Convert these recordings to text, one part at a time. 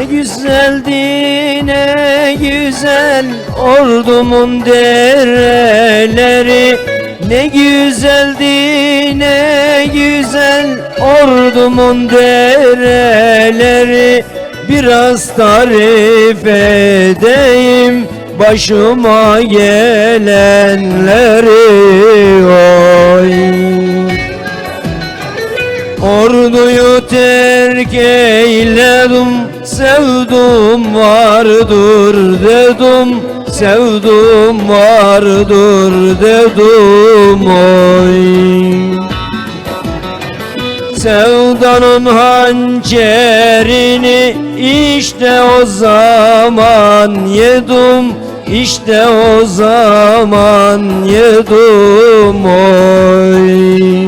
güzeldi ne güzel ordumun dereleri. Ne güzeldi ne güzel ordumun dereleri. Biraz tarif edeyim başıma gelenleri. Oy. Orduyu terk eyledim Sevdum vardır dedim Sevdum vardır dedim oy. Sevdanın hançerini işte o zaman yedim işte o zaman yedim oy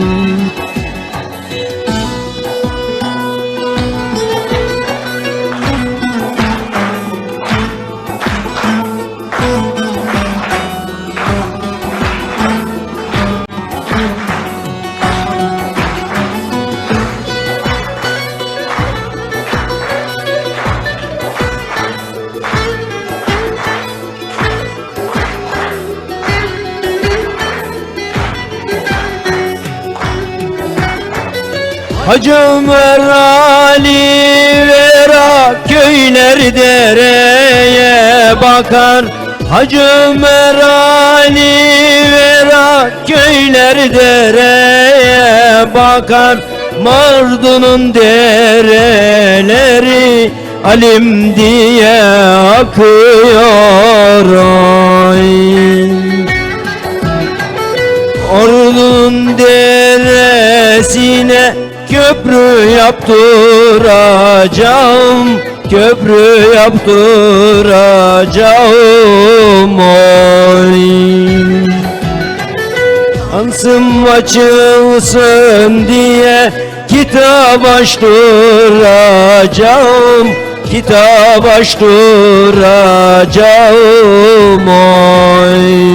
Hacı Ömer Ali Vera köyler dereye bakar Hacı Ömer Ali Vera köyler dereye bakar Mardun'un dereleri alim diye akıyor oy. Ordunun deresine köprü yaptıracağım Köprü yaptıracağım oy. Ansım açılsın diye kitap açtıracağım Kitap açtıracağım oy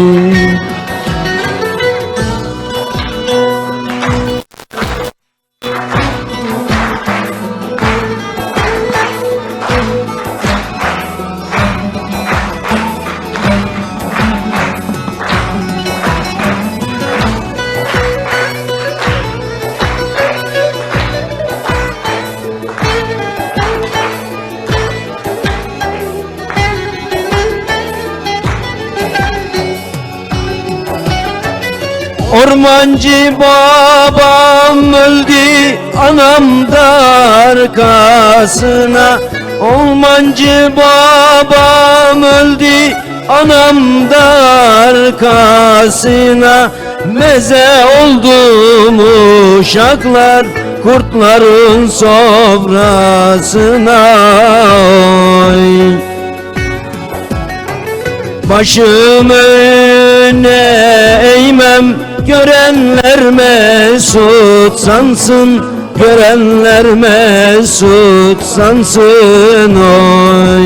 Ormancı babam öldü anam da arkasına Ormancı babam öldü anam da arkasına Meze oldum uşaklar kurtların sofrasına. Oy. Başım öne eğmem Görenler mesut sansın Görenler mesut sansın oy.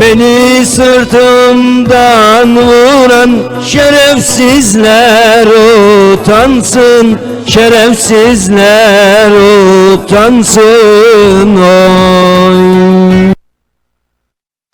Beni sırtımdan vuran şerefsizler utansın Şerefsizler utansın oy